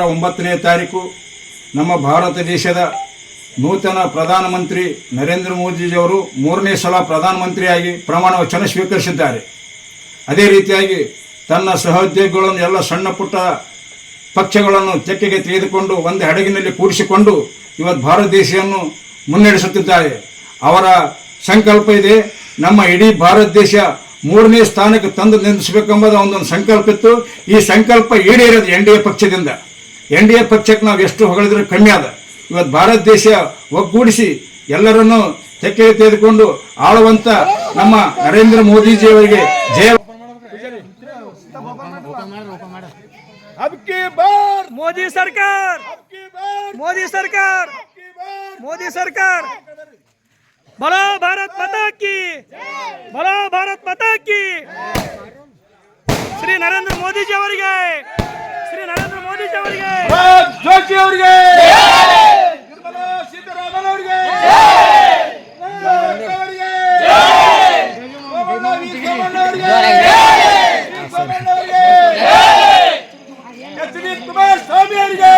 ಒಂಬತ್ತನೇ ತಾರೀಕು ನಮ್ಮ ಭಾರತ ದೇಶದ ನೂತನ ಪ್ರಧಾನಮಂತ್ರಿ ನರೇಂದ್ರ ಮೋದಿಜಿಯವರು ಮೂರನೇ ಸಲ ಪ್ರಧಾನಮಂತ್ರಿಯಾಗಿ ಪ್ರಮಾಣ ವಚನ ಸ್ವೀಕರಿಸಿದ್ದಾರೆ. ಅದೇ ರೀತಿಯಾಗಿ ತನ್ನ ಸಹೋದ್ಯೋಗಿಗಳನ್ನು, ಎಲ್ಲ ಸಣ್ಣ ಪುಟ್ಟ ಪಕ್ಷಗಳನ್ನು ತೆಕ್ಕೆಗೆ ತೆಗೆದುಕೊಂಡು ಒಂದು ಹಡಗಿನಲ್ಲಿ ಕೂಡಿಸಿಕೊಂಡು ಇವತ್ತು ಭಾರತ ದೇಶವನ್ನು ಮುನ್ನಡೆಸುತ್ತಿದ್ದಾರೆ. ಅವರ ಸಂಕಲ್ಪ ಇದೆ. ನಮ್ಮ ಇಡೀ ಭಾರತ ದೇಶ ಮೂರನೇ ಸ್ಥಾನಕ್ಕೆ ತಂದು ನಿಲ್ಲಿಸಬೇಕೆಂಬುದು ಒಂದೊಂದು ಸಂಕಲ್ಪ ಇತ್ತು. ಈ ಸಂಕಲ್ಪ ಈಡೇರಿದೆ ಎನ್ ಡಿ ಎ ಪಕ್ಷದಿಂದ. ಎನ್ ಡಿ ಎ ಪಕ್ಷಕ್ಕೆ ನಾವು ಎಷ್ಟು ಹೊಗಳಿದ್ರೆ ಕಮ್ಮಿ ಅದ ಇವತ್ತು ಭಾರತ ದೇಶ ಒಗ್ಗೂಡಿಸಿ ಎಲ್ಲರನ್ನೂ ತೆಕ್ಕೆ ತೆಗೆದುಕೊಂಡು ಆಳುವಂತ ನಮ್ಮ ನರೇಂದ್ರ ಮೋದಿಜಿಯವರಿಗೆ ಜಯ. ಮೋದಿ ಸರ್ಕಾರ! ಮೋದಿ ಸರ್ಕಾರ! ಮೋದಿ ಸರ್ಕಾರ! ಬಲೋ ಭಾರತ್ ಪತಾಕಿ ಕಿ! ಬಲೋ ಭಾರತ್ ಪತಾಕಿ ಶ್ರೀ ನರೇಂದ್ರ ಮೋದಿಜಿ ಅವರಿಗೆ ಶ್ರೀ ನರೇಂದ್ರ ಮೋದಿಜಿ ಅವರಿಗೆ ಜೋಶಿ ಅವರಿಗೆ! ನಿರ್ಮಲಾ ಸೀತಾರಾಮನ್ ಅವರಿಗೆ! ಎಚ್ ಅವರಿಗೆ ಕುಮಾರಸ್ವಾಮಿ ಅವರಿಗೆ!